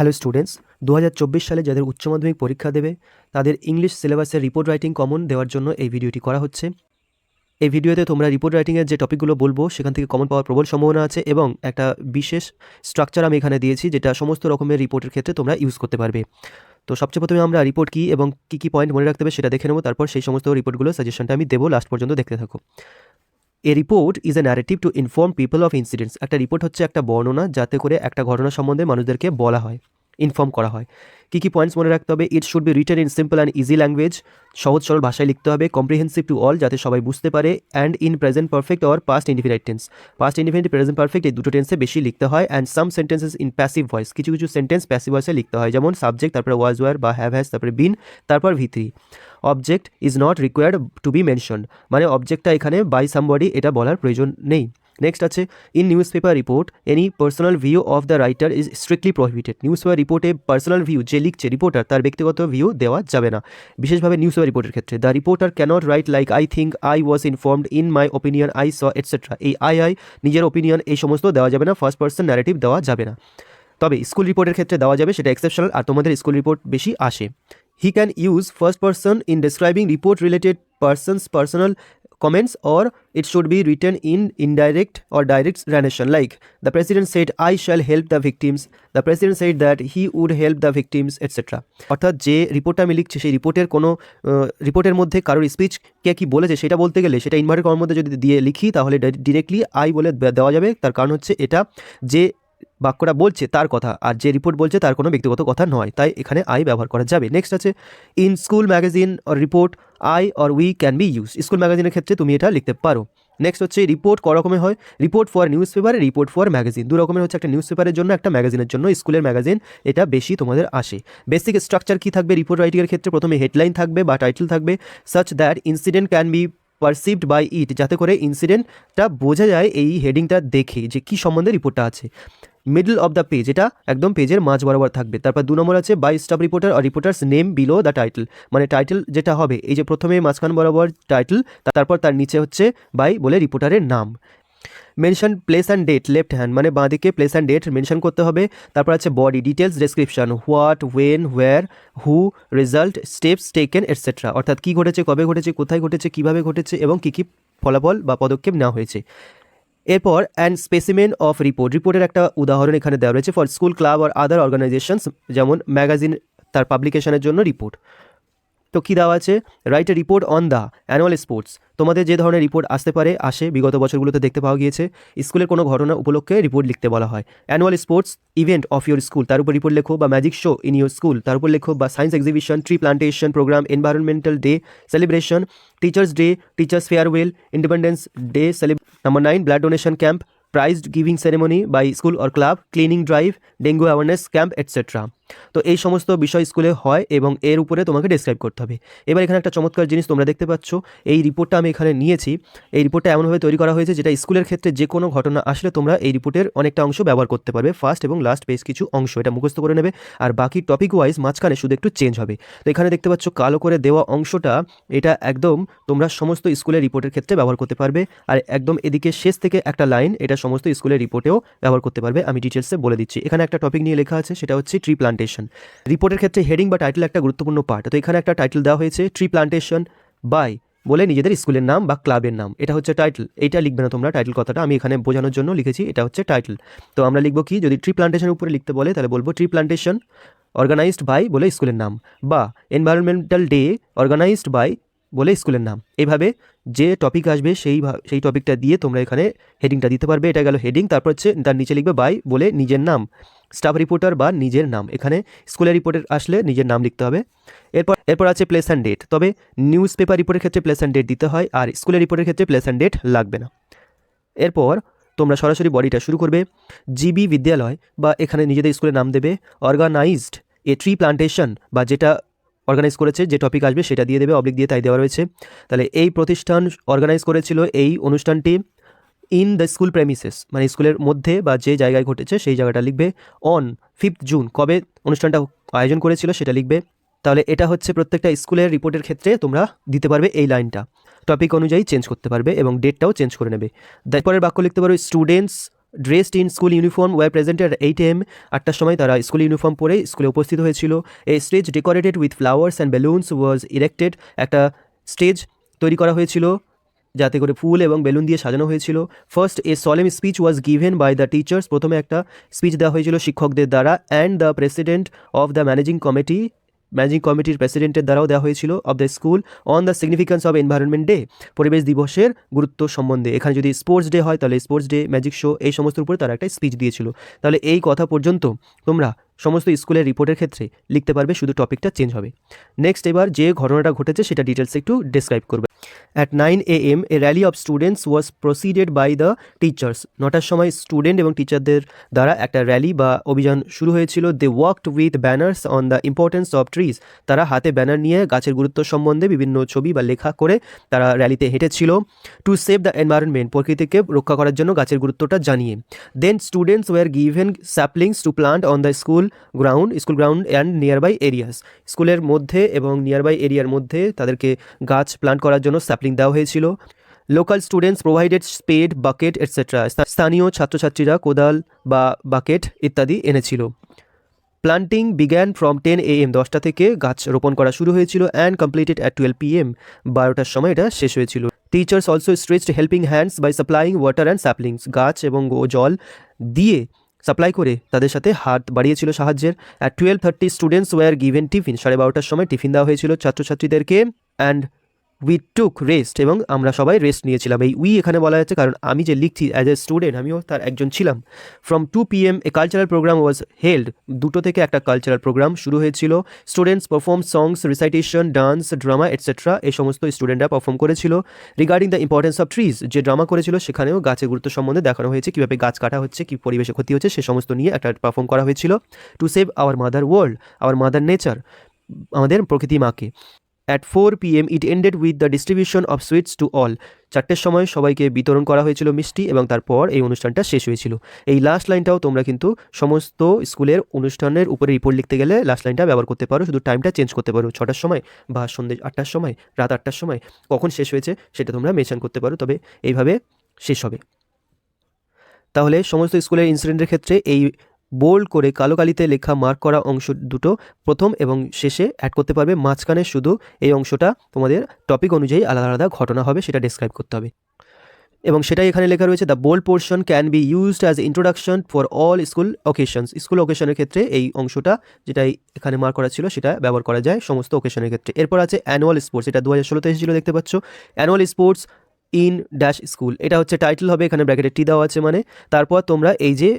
Hello students দু হাজার চব্বিশ সালে যাদের উচ্চ মাধ্যমিক পরীক্ষা দেবে, তাদের ইংলিশ সিলেবাসের রিপোর্ট রাইটিং কমন দেওয়ার জন্য এই ভিডিওটি করা হচ্ছে। এই ভিডিওতে তোমরা রিপোর্ট রাইটিংয়ের যে টপিকগুলো বলব, সেখান থেকে কমন পাওয়ার প্রবল সম্ভাবনা আছে এবং একটা বিশেষ স্ট্রাকচার আমি এখানে দিয়েছি, যেটা সমস্ত রকমের রিপোর্টের ক্ষেত্রে তোমরা ইউজ করতে পারবে। তো সবচেয়ে প্রথমে আমরা রিপোর্ট কী এবং কী কী পয়েন্ট মনে রাখতে হবে সেটা দেখে নেব, তারপর সেই সমস্ত রিপোর্টগুলো সাজেশনটা আমি দেবো লাস্ট পর্যন্ত দেখতে থাকো। A report is a narrative to inform people of incidents একটা রিপোর্ট হচ্ছে একটা বর্ণনা, যাতে করে একটা ঘটনা সম্বন্ধে মানুষদেরকে বলা হয়। ইনফর্ম করা হয়। কী কী পয়েন্টস মনে রাখতে হবে? It should be written in simple and easy language সহজ সরল ভাষায় লিখতে হবে কম্প্রিহেন্সিভ টু অল যাতে সবাই বুঝতে পারে and in present perfect or past indefinite tense past indefinite present perfect এই দুটো টেন্সে বেশি লিখতে হয় and some sentences in passive voice কিছু কিছু সেন্টেন্স প্যাসিভ ভয়েসে লিখতে হয়, যেমন সাবজেক্ট তারপরে ওয়াজ ওয়ার বা হ্যাভ হ্যাজ তারপরে বিন তারপর V three object is not required to be mention মানে অবজেক্টটা এখানে বাই সামবডি এটা বলার প্রয়োজন নেই। নেক্সট আছে in newspaper report any personal view of the writer is strictly prohibited newspaper রিপোর্টে পার্সোনাল ভিউ যে লিখছে রিপোর্টার তার ব্যক্তিগত ভিউ দেওয়া যাবে না। বিশেষভাবে নিউজ পেপার রিপোর্টের ক্ষেত্রে the reporter cannot write like I think I was informed in my opinion I so etcetera এই আই আই নিজের ওপিনিয়ন এই সমস্ত দেওয়া যাবে না ফার্স্ট পার্সন ন্যারেটিভ দেওয়া যাবে না। তবে স্কুল রিপোর্টের ক্ষেত্রে দেওয়া যাবে, সেটা এক্সেপশনাল আর তোমাদের স্কুল রিপোর্ট বেশি আসে। He can use first person in describing report related persons personal comments or it should be written in indirect or direct narration like the president said i shall help the victims the president said that he would help the victims etc অর্থাৎ যে রিপোর্টটা আমি লিখছি সেই রিপোর্টের কোনো রিপোর্টের মধ্যে কারোর স্পিচ কে কি বলেছে সেটা বলতে গেলে সেটা ইনভার্টেড করার মধ্যে যদি দিয়ে লিখি তাহলে ডিরেক্টলি আই বলে দেওয়া যাবে তার কারণ হচ্ছে এটা যে বাক্যটা বলছে তার কথা, আর যে রিপোর্ট বলছে তার কোনো ব্যক্তিগত কথা নয়, তাই এখানে আই ব্যবহার করা যাবে। নেক্সট আছে in school magazine or report I or we can be use school ম্যাগাজিনের ক্ষেত্রে তুমি এটা লিখতে পারো। নেক্সট হচ্ছে রিপোর্ট ক রকমের হয় report for newspaper report for magazine দু রকমের হচ্ছে একটা নিউজ পেপারের জন্য, একটা ম্যাগাজিনের জন্য স্কুলের ম্যাগাজিন এটা বেশি তোমাদের আসে। বেসিক স্ট্রাকচার কী থাকবে? রিপোর্ট রাইটিংয়ের ক্ষেত্রে প্রথমে হেডলাইন থাকবে বা টাইটেল থাকবে such that incident can be perceived by it যাতে করে ইনসিডেন্টটা বোঝা যায় এই হেডিংটা দেখে যে কী সম্বন্ধে রিপোর্টটা আছে। মিডল অফ দ্য পেজ এটা একদম পেজের মাঝ বরাবর থাকবে। তারপর দু নম্বর আছে by staff reporter R reporter's name below the title মানে টাইটেল যেটা হবে, এই যে প্রথমে মাঝখান বরাবর টাইটেল তারপর তার নিচে হচ্ছে বাই বলে রিপোর্টারের নাম। Mention place and date left hand মানে বাঁদিকে প্লেস অ্যান্ড ডেট মেনশন করতে হবে। তারপর আছে body details description what when where who result steps taken etcetera অর্থাৎ কী ঘটেছে, কবে ঘটেছে, কোথায় ঘটেছে, কীভাবে ঘটেছে, এবং কী কী ফলাফল বা পদক্ষেপ নেওয়া হয়েছে। এরপর অ্যান্ড স্পেসিমেন অফ রিপোর্ট রিপোর্টের একটা উদাহরণ এখানে দেওয়া রয়েছে ফর স্কুল ক্লাব আর আদার অর্গানাইজেশনস যেমন ম্যাগাজিন তার পাবলিকেশনের জন্য রিপোর্ট তো কী দেওয়া আছে? Write a report on the annual sports তোমাদের যে ধরনের রিপোর্ট আসতে পারে, আসে, বিগত বছরগুলোতে দেখতে পাওয়া গিয়েছে। স্কুলের কোনো ঘটনা উপলক্ষে রিপোর্ট লিখতে বলা হয়। Annual sports event of your school তার উপর রিপোর্ট লেখো বা magic show in your school তার উপর লেখো বা science exhibition tree plantation programme environmental day celebration teachers day teachers farewell independence day celebration Number 9 blood donation camp, prized giving ceremony by school or club, cleaning drive, dengue awareness camp, etc. তো এই সমস্ত বিষয় স্কুলে হয় এবং এর উপরে তোমাকে ডিসক্রাইব করতে হবে। এবার এখানে একটা চমৎকার জিনিস তোমরা দেখতে পাচ্ছ। এই রিপোর্টটা আমি এখানে নিয়েছি। এই রিপোর্টটা এমনভাবে তৈরি করা হয়েছে যেটা স্কুলের ক্ষেত্রে যে কোনো ঘটনা আসলে তোমরা এই রিপোর্টের অনেকটা অংশ ব্যবহার করতে পারবে। ফার্স্ট এবং লাস্ট বেশ কিছু অংশ এটা মুখস্থ করে নেবে। আর বাকি টপিক ওয়াইজ মাঝখানে শুধু একটু চেঞ্জ হবে। তো এখানে দেখতে পাচ্ছ কালো করে দেওয়া অংশটা, এটা একদম তোমরা সমস্ত স্কুলের রিপোর্টের ক্ষেত্রে ব্যবহার করতে পারবে। আর একদম এদিকে শেষ থেকে একটা লাইন এটা সমস্ত স্কুলের রিপোর্টেও ব্যবহার করতে পারবে। আমি ডিটেলসে বলে দিচ্ছি। এখানে একটা টপিক নিয়ে লেখা আছে, সেটা হচ্ছে ট্রি প্লান্টেশন রিপোর্টের ক্ষেত্রে হেডিং বা টাইটেল একটা গুরুত্বপূর্ণ পার্ট তো এখানে একটা টাইটেল দেওয়া হয়েছে ট্রি প্লান্টেশন বাই বলে নিজেদের স্কুলের নাম বা ক্লাবের নাম। এটা হচ্ছে টাইটেল এইটা লিখবে না তোমরা টাইটেল কথাটা। আমি এখানে বোঝানোর জন্য লিখেছি, এটা হচ্ছে টাইটেল তো আমরা লিখব কি? যদি ট্রি প্লান্টেশনের উপরে লিখতে বলে, তাহলে বলব ট্রি প্লান্টেশন অর্গানাইজড বাই বলে স্কুলের নাম বা এনভায়রনমেন্টাল ডে অর্গানাইজড বাই বলে স্কুলের নাম। এইভাবে যে টপিক আসবে, সেই সেই টপিকটা দিয়ে তোমরা এখানে হেডিংটা দিতে পারবে। এটা গেল হেডিং তারপর হচ্ছে তার নিচে লিখবে বাই বলে নিজের নাম। স্টাফ রিপোর্টার বা নিজের নাম। এখানে স্কুলের রিপোর্টের আসলে নিজের নাম লিখতে হবে। এরপর এরপর আছে প্লেস অ্যান্ড ডেট তবে নিউজ পেপার রিপোর্টের ক্ষেত্রে প্লেস অ্যান্ড ডেট দিতে হয় আর স্কুলের রিপোর্টের ক্ষেত্রে প্লেস অ্যান্ড ডেট লাগবে না। এরপর তোমরা সরাসরি বডিটা শুরু করবে। জিবি বিদ্যালয় বা এখানে নিজেদের স্কুলের নাম দেবে। অর্গানাইজড এ ট্রি প্লান্টেশন বা যেটা অর্গানাইজ করেছে, যে টপিক আসবে সেটা দিয়ে দেবে অবলিক দিয়ে তাই দেওয়া রয়েছে। তাহলে এই প্রতিষ্ঠান অর্গানাইজ করেছিল, এই অনুষ্ঠানটি ইন দ্য স্কুল প্রেমিসেস মানে স্কুলের মধ্যে বা যে জায়গায় ঘটেছে সেই জায়গাটা লিখবে অন ফিফথ জুন কবে অনুষ্ঠানটা আয়োজন করেছিল সেটা লিখবে। তাহলে এটা হচ্ছে প্রত্যেকটা স্কুলের রিপোর্টের ক্ষেত্রে তোমরা দিতে পারবে এই লাইনটা। টপিক অনুযায়ী চেঞ্জ করতে পারবে এবং ডেটটাও চেঞ্জ করে নেবে। তারপরের বাক্য লিখতে পারো students dressed in school uniform were presented eight AM আটটার সময় তারা স্কুল ইউনিফর্ম পরে স্কুলে উপস্থিত হয়েছিল। এই stage decorated with flowers and balloons was erected একটা স্টেজ তৈরি করা হয়েছিল। যাতে করে ফুল এবং বেলুন দিয়ে সাজানো হয়েছিল। First a solemn speech was given by the teachers প্রথমে একটা স্পিচ দেওয়া হয়েছিল শিক্ষকদের দ্বারা and the president of the managing committee managing কমিটির প্রেসিডেন্টের দ্বারাও দেওয়া হয়েছিল of the school on the significance of environment day পরিবেশ দিবসের গুরুত্ব সম্বন্ধে। এখানে যদি স্পোর্টস ডে হয়, তাহলে স্পোর্টস ডে ম্যাজিক শো এই সমস্তের উপরে তারা একটা স্পিচ দিয়েছিল। তাহলে এই কথা পর্যন্ত তোমরা সমস্ত স্কুলের রিপোর্টের ক্ষেত্রে লিখতে পারবে, শুধু টপিকটা চেঞ্জ হবে। নেক্সট এবার যে ঘটনাটা ঘটেছে, সেটা ডিটেলস একটু ডিসক্রাইব করবে। At nine A M a rally of students was preceded by the teachers নটার সময় স্টুডেন্ট এবং টিচারদের দ্বারা একটা র্যালি বা অভিযান শুরু হয়েছিল। They worked with banners on the importance of trees তারা হাতে ব্যানার নিয়ে গাছের গুরুত্ব সম্বন্ধে বিভিন্ন ছবি বা লেখা করে তারা র্যালিতে হেঁটেছিল টু সেভ দ্য এনভায়রনমেন্ট প্রকৃতিকে রক্ষা করার জন্য গাছের গুরুত্বটা জানিয়ে। Then students were given saplings to plant on the school ground school ground and nearby areas স্কুলের মধ্যে এবং নিয়ারবাই এরিয়ার মধ্যে তাদেরকে গাছ প্লান্ট করার জন্য স্যাপলিং দেওয়া হয়েছিল। Local students provided spade bucket etcetera স্থানীয় ছাত্রছাত্রীরা কোদাল বা বাকেট ইত্যাদি এনেছিল। Planting began from ten A M দশটা থেকে গাছ রোপণ করা শুরু হয়েছিল and completed at twelve P M বারোটার সময় এটা শেষ হয়েছিল। Teachers also stretched helping hands by supplying water and saplings গাছ এবং জল দিয়ে সাপ্লাই করে তাদের সাথে হাত বাড়িয়েছিল সাহায্যের। At twelve thirty students were given tiffin সাড়ে বারোটার সময় টিফিন দেওয়া হয়েছিল ছাত্রছাত্রীদেরকে। অ্যান্ড উই টুক রেস্ট এবং আমরা সবাই রেস্ট নিয়েছিলাম। এই উই এখানে বলা হচ্ছে কারণ আমি যে লিখছি অ্যাজ এ স্টুডেন্ট আমিও তার একজন ছিলাম। From two P M a cultural programme was held দুটো থেকে একটা কালচারাল প্রোগ্রাম শুরু হয়েছিল। Students perform songs recitation dance drama etcetera এই সমস্ত স্টুডেন্টরা পারফর্ম করেছিল। Regarding the importance of trees যে ড্রামা করেছিল, সেখানেও গাছের গুরুত্ব সম্বন্ধে দেখানো হয়েছে। কীভাবে গাছ কাটা হচ্ছে, কী পরিবেশে ক্ষতি হচ্ছে, সে সমস্ত নিয়ে একটা পারফর্ম করা হয়েছিল। To save our mother world our mother nature আমাদের প্রকৃতি মাকে। At four P M it ended with the distribution of sweets to all চারটের সময় সবাইকে বিতরণ করা হয়েছিল মিষ্টি এবং তারপর এই অনুষ্ঠানটা শেষ হয়েছিল। এই লাস্ট লাইনটাও তোমরা কিন্তু সমস্ত স্কুলের অনুষ্ঠানের উপরে রিপোর্ট লিখতে গেলে লাস্ট লাইনটা ব্যবহার করতে পারো। শুধু টাইমটা চেঞ্জ করতে পারো। ছটার সময় বা সন্ধ্যে আটটার সময়, রাত আটটার সময় কখন শেষ হয়েছে সেটা তোমরা মেনশন করতে পারো। তবে এইভাবে শেষ হবে। তাহলে সমস্ত স্কুলের ইনসিডেন্টের ক্ষেত্রে এই বোল্ড করে কালো কালিতে লেখা মার্ক করা অংশ দুটো প্রথম এবং শেষে অ্যাড করতে পারবে। মাঝখানে শুধু এই অংশটা তোমাদের টপিক অনুযায়ী আলাদা আলাদা ঘটনা হবে, সেটা ডেসক্রাইব করতে হবে। এবং সেটাই এখানে লেখা রয়েছে the bold portion can be used as introduction for all school occasions school ওকেশনের ক্ষেত্রে এই অংশটা যেটা এখানে মার্ক করা ছিল, সেটা ব্যবহার করা যায় সমস্ত ওকেশনের ক্ষেত্রে। এরপর আছে অ্যানুয়াল স্পোর্টস এটা দু হাজার ষোলোতে এসেছিল দেখতে পাচ্ছ। Annual sports in dash school এটা হচ্ছে টাইটেল হবে, এখানে ব্র্যাকেটে টি দেওয়া আছে মানে। তারপর তোমরা এই যে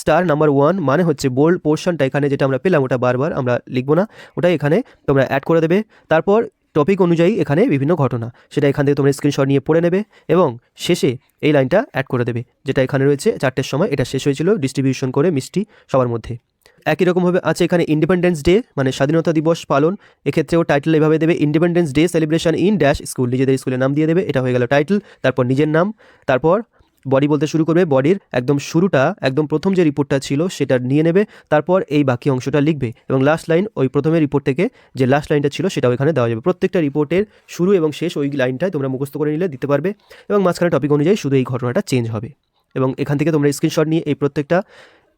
স্টার নাম্বার ওয়ান মানে হচ্ছে বোল্ড পোর্শনটা এখানে যেটা আমরা পেলাম, ওটা বারবার আমরা লিখব না ওটা এখানে তোমরা অ্যাড করে দেবে। তারপর টপিক অনুযায়ী এখানে বিভিন্ন ঘটনা, সেটা এখান থেকে তোমরা স্ক্রিনশট নিয়ে পড়ে নেবে এবং শেষে এই লাইনটা অ্যাড করে দেবে, যেটা এখানে রয়েছে, চারটের সময়, এটা শেষ হয়েছিল ডিস্ট্রিবিউশন করে মিষ্টি সবার মধ্যে। একই রকমভাবে আছে এখানে ইন্ডিপেন্ডেন্স ডে মানে স্বাধীনতা দিবস পালন। এক্ষেত্রেও টাইটেল এভাবে দেবে independence day celebration in dash school নিজেদের স্কুলের নাম দিয়ে দেবে, এটা হয়ে গেল টাইটেল তারপর নিজের নাম, তারপর বডি বলতে শুরু করবে বডির একদম শুরুটা, একদম প্রথম যে রিপোর্টটা ছিল, সেটা নিয়ে নেবে, তারপর এই বাকি অংশটা লিখবে এবং লাস্ট লাইন ওই প্রথমের রিপোর্ট থেকে যে লাস্ট লাইনটা ছিল, সেটাও এখানে দেওয়া যাবে। প্রত্যেকটা রিপোর্টের শুরু এবং শেষ ওই লাইনটায় তোমরা মুখস্থ করে নিলে দিতে পারবে এবং মাঝখানে টপিক অনুযায়ী শুধু এই ঘটনাটা চেঞ্জ হবে। এবং এখান থেকে তোমরা স্ক্রিনশট নিয়ে এই প্রত্যেকটা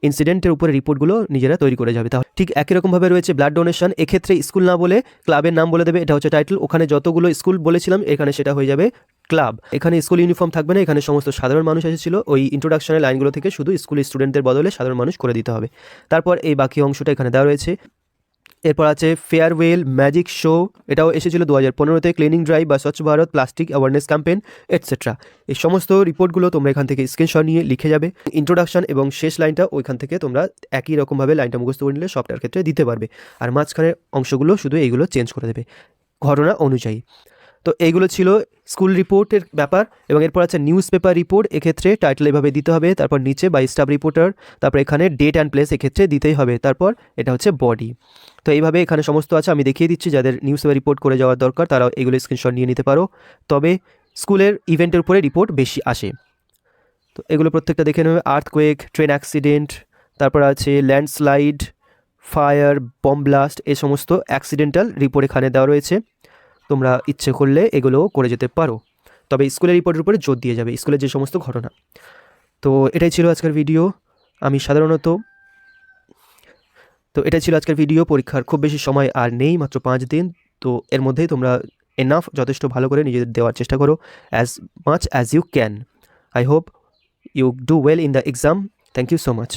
ইনসিডেন্টের উপরে রিপোর্টগুলো নিজেরা তৈরি করে যাবে। তাহলে ঠিক একই রকমভাবে রয়েছে ব্লাড ডোনেশন এক্ষেত্রে স্কুল না বলে ক্লাবের নাম বলে দেবে, এটা হচ্ছে টাইটেল ওখানে যতগুলো স্কুল বলেছিলাম, এখানে সেটা হয়ে যাবে ক্লাব এখানে স্কুল ইউনিফর্ম থাকবে না, এখানে সমস্ত সাধারণ মানুষ এসেছিল। ওই ইন্ট্রোডাকশনের লাইনগুলো থেকে শুধু স্কুল স্টুডেন্টদের বদলে সাধারণ মানুষ করে দিতে হবে। তারপর এই বাকি অংশটা এখানে দেওয়া রয়েছে। এরপর আছে ফেয়ারওয়েল ম্যাজিক শো এটাও এসেছিল দু হাজার পনেরোতে ক্লিনিং ড্রাইভ বা স্বচ্ছ Bharat plastic awareness campaign etcetera এই সমস্ত রিপোর্টগুলো তোমরা এখান থেকে স্ক্রিনশট নিয়ে লিখে যাবে। ইন্ট্রোডাকশন এবং শেষ লাইনটা ওইখান থেকে তোমরা একই রকমভাবে লাইনটা মুখস্থ করে নিলে সবটার ক্ষেত্রে দিতে পারবে। আর মাঝখানের অংশগুলো শুধু এইগুলো চেঞ্জ করে দেবে। ঘটনা অনুযায়ী। তো এইগুলো ছিল স্কুল রিপোর্টের ব্যাপার এবং এরপর আছে নিউজ পেপার রিপোর্ট, এক্ষেত্রে টাইটেল এভাবে দিতে হবে, তারপর নিচে বাই স্টাফ রিপোর্টার তারপর এখানে ডেট অ্যান্ড প্লেস এক্ষেত্রে দিতেই হবে, তারপর এটা হচ্ছে বডি তো এইভাবে এখানে সমস্ত আছে, আমি দেখিয়ে দিচ্ছি, যাদের নিউজ পেপার রিপোর্ট করে যাওয়ার দরকার তারা এগুলো স্ক্রিনশট নিয়ে নিতে পারো। তবে স্কুলের ইভেন্টের উপরে রিপোর্ট বেশি আসে। তো এগুলো প্রত্যেকটা দেখে নেবে আর্থকোয়েক ট্রেন অ্যাক্সিডেন্ট তারপর আছে ল্যান্ডস্লাইড ফায়ার বম ব্লাস্ট এ সমস্ত অ্যাক্সিডেন্টাল রিপোর্ট এখানে দেওয়া রয়েছে। তোমরা ইচ্ছে করলে এগুলোও করে যেতে পারো। তবে স্কুলের রিপোর্টের উপরে জোর দিয়ে যাবে, স্কুলের যে সমস্ত ঘটনা। তো এটাই ছিল আজকের ভিডিও আমি সাধারণত, তো এটাই ছিল আজকের ভিডিও পরীক্ষার খুব বেশি সময় আর নেই, মাত্র পাঁচ দিন। তো এর মধ্যেই তোমরা এনাফ যথেষ্ট ভালো করে নিজেদের দেওয়ার চেষ্টা করো as much as you can I hope you do well in the exam thank you so much